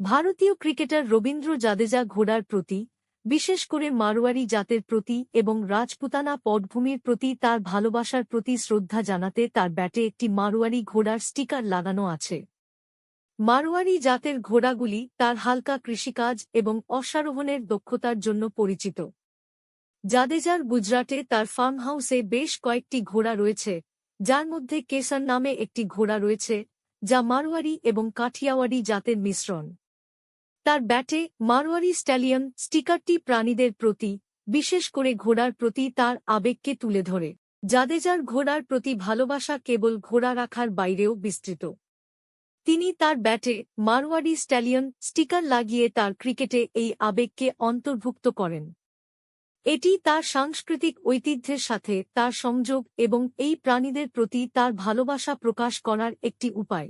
ভারতীয় ক্রিকেটার রবীন্দ্র জাদেজা ঘোড়ার প্রতি, বিশেষ করে মারোয়ারি জাতের প্রতি এবং রাজপুতানা পটভূমির প্রতি তার ভালোবাসার প্রতি শ্রদ্ধা জানাতে তার ব্যাটে একটি মারোয়ারি ঘোড়ার স্টিকার লাগানো আছে। মারোয়ারি জাতের ঘোড়াগুলি তার হালকা কৃষিকাজ এবং অশ্বারোহণের দক্ষতার জন্য পরিচিত। জাদেজার গুজরাটে তার ফার্ম হাউসে বেশ কয়েকটি ঘোড়া রয়েছে, যার মধ্যে কেসার নামে একটি ঘোড়া রয়েছে, যা মারোয়ারি এবং কাঠিয়াওয়াড়ি জাতের মিশ্রণ। তার ব্যাটে মারোয়ারি স্ট্যালিয়ন স্টিকারটি প্রাণীদের প্রতি, বিশেষ করে ঘোড়ার প্রতি তার আবেগকে তুলে ধরে। জাদেজার ঘোড়ার প্রতি ভালোবাসা কেবল ঘোড়া রাখার বাইরেও বিস্তৃত। তিনি তার ব্যাটে মারওয়ারি স্ট্যালিয়ন স্টিকার লাগিয়ে তার ক্রিকেটে এই আবেগকে অন্তর্ভুক্ত করেন। এটি তার সাংস্কৃতিক ঐতিহ্যের সাথে তার সংযোগ এবং এই প্রাণীদের প্রতি তার ভালোবাসা প্রকাশ করার একটি উপায়।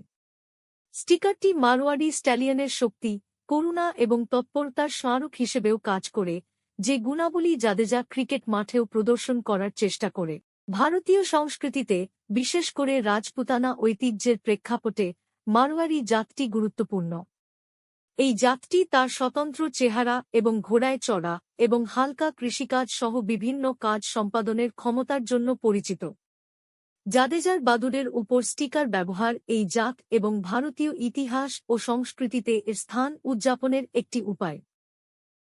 স্টিকারটি মারোয়ারি স্ট্যালিয়নের শক্তি করুণা এবং তৎপরতার স্মারক হিসেবেও কাজ করে, যে গুণাবলী জাদেজা ক্রিকেট মাঠেও প্রদর্শন করার চেষ্টা করে। ভারতীয় সংস্কৃতিতে, বিশেষ করে রাজপুতানা ঐতিহ্যের প্রেক্ষাপটে, মারোয়ারি জাতটি গুরুত্বপূর্ণ। এই জাতটি তার স্বতন্ত্র চেহারা এবং ঘোড়ায় চড়া এবং হালকা কৃষিকাজ সহ বিভিন্ন কাজ সম্পাদনের ক্ষমতার জন্য পরিচিত। জাদেজার বাদুরের উপর স্টিকার ব্যবহার এই জাত এবং ভারতীয় ইতিহাস ও সংস্কৃতিতে এর স্থান উদযাপনের একটি উপায়।